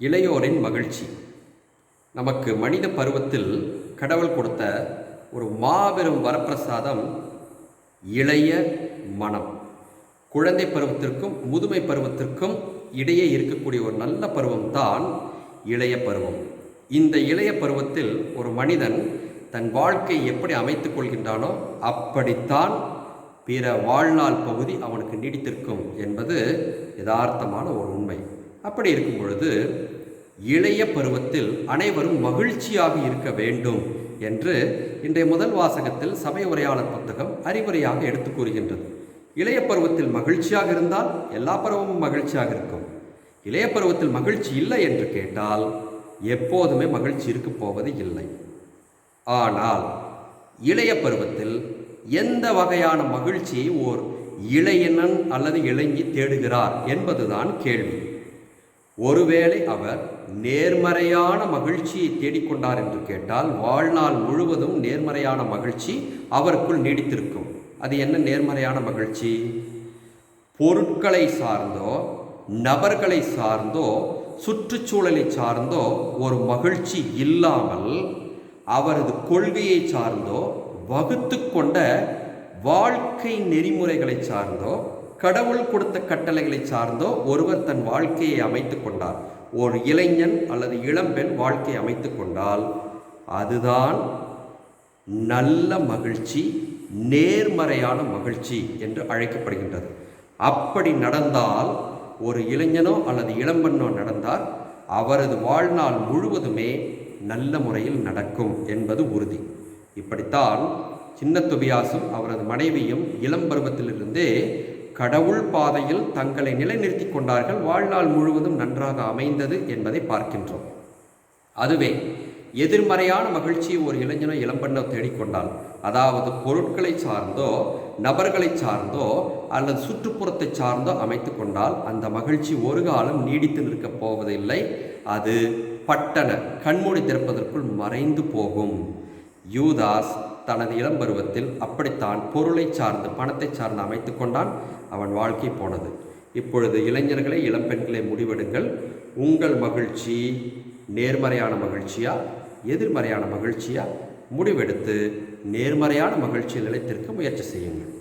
இளையோரின் மகிழ்ச்சி. நமக்கு மனித பருவத்தில் கடவுள் கொடுத்த ஒரு மாபெரும் வரப்பிரசாதம் இளைய மனம். குழந்தை பருவத்திற்கும் முதுமை பருவத்திற்கும் இடையே இருக்கக்கூடிய ஒரு நல்ல பருவம்தான் இளைய பருவம். இந்த இளைய பருவத்தில் ஒரு மனிதன் தன் வாழ்க்கையை எப்படி அமைத்து கொள்கின்றானோ அப்படித்தான் பிற வாழ்நாள் பகுதி அவனுக்கு நீடித்திருக்கும் என்பது யதார்த்தமான ஒரு உண்மை. அப்படி இருக்கும் பொழுது இளைய பருவத்தில் அனைவரும் மகிழ்ச்சியாக இருக்க வேண்டும் என்று இன்றைய முதல் வாசகத்தில் சமய உரையாளர் புத்தகம் அறிவுரையாக எடுத்து கூறுகின்றது. இளைய பருவத்தில் மகிழ்ச்சியாக இருந்தால் எல்லா பருவமும் மகிழ்ச்சியாக இருக்கும். இளைய பருவத்தில் மகிழ்ச்சி இல்லை என்று கேட்டால் எப்போதுமே மகிழ்ச்சி இருக்க போவது இல்லை. ஆனால் இளைய பருவத்தில் எந்த வகையான மகிழ்ச்சியை ஓர் இளையனன் அல்லது இளைஞி தேடுகிறார் என்பதுதான் கேள்வி. ஒருவேளை அவர் நேர்மறையான மகிழ்ச்சியை தேடிக்கொண்டார் என்று கேட்டால் வாழ்நாள் முழுவதும் நேர்மறையான மகிழ்ச்சி அவருக்குள் நீடித்திருக்கும். அது என்ன நேர்மறையான மகிழ்ச்சி? பொருட்களை சார்ந்தோ நபர்களை சார்ந்தோ சுற்றுச்சூழலை சார்ந்தோ ஒரு மகிழ்ச்சி இல்லாமல் அவரது கொள்கையை சார்ந்தோ வகுத்து கொண்ட வாழ்க்கை நெறிமுறைகளை சார்ந்தோ கடவுள் கொடுத்த கட்டளைகளை சார்ந்தோ ஒருவர் தன் வாழ்க்கையை அமைத்து கொண்டார். ஒரு இளைஞன் அல்லது இளம்பெண் வாழ்க்கையை அமைத்து கொண்டால் அதுதான் நல்ல மகிழ்ச்சி நேர்மறையான மகிழ்ச்சி என்று அழைக்கப்படுகின்றது. அப்படி நடந்தால் ஒரு இளைஞனோ அல்லது இளம்பெண்ணோ நடந்தால் அவரது வாழ்நாள் முழுவதுமே நல்ல முறையில் நடக்கும் என்பது உறுதி. இப்படித்தான் சின்ன துபியாசும் அவரது மனைவியும் இளம் பருவத்திலிருந்தே கடவுள் பாதையில் தங்களை நிலைநிறுத்தி கொண்டார்கள். வாழ்நாள் முழுவதும் நன்றாக அமைந்தது என்பதை பார்க்கின்றோம். அதுவே எதிர்மறையான மகிழ்ச்சியை ஒரு இளைஞனோ இளம்பெண்ணோ தேடிக்கொண்டால் அதாவது பொருட்களை சார்ந்தோ நபர்களை சார்ந்தோ அல்லது சுற்றுப்புறத்தை சார்ந்தோ அமைத்து கொண்டால் அந்த மகிழ்ச்சி ஒரு காலம் நீடித்து நிற்கப் போவதில்லை. அது பட்டண கண்மூடி திறப்பதற்குள் மறைந்து போகும். யூதாஸ் தனது இளம் பருவத்தில் அப்படித்தான் பொருளை சார்ந்து பணத்தை சார்ந்து அமைத்து கொண்டான். அவன் வாழ்க்கை போனது. இப்பொழுது இளைஞர்களை இளம்பெண்களை முடிவெடுங்கள். உங்கள் மகிழ்ச்சி நேர்மறையான மகிழ்ச்சியா? எதிர்மறையான மகிழ்ச்சியா? முடிவெடுத்து நேர்மறையான மகிழ்ச்சியை நிலைத்திருக்க முயற்சி செய்யுங்கள்.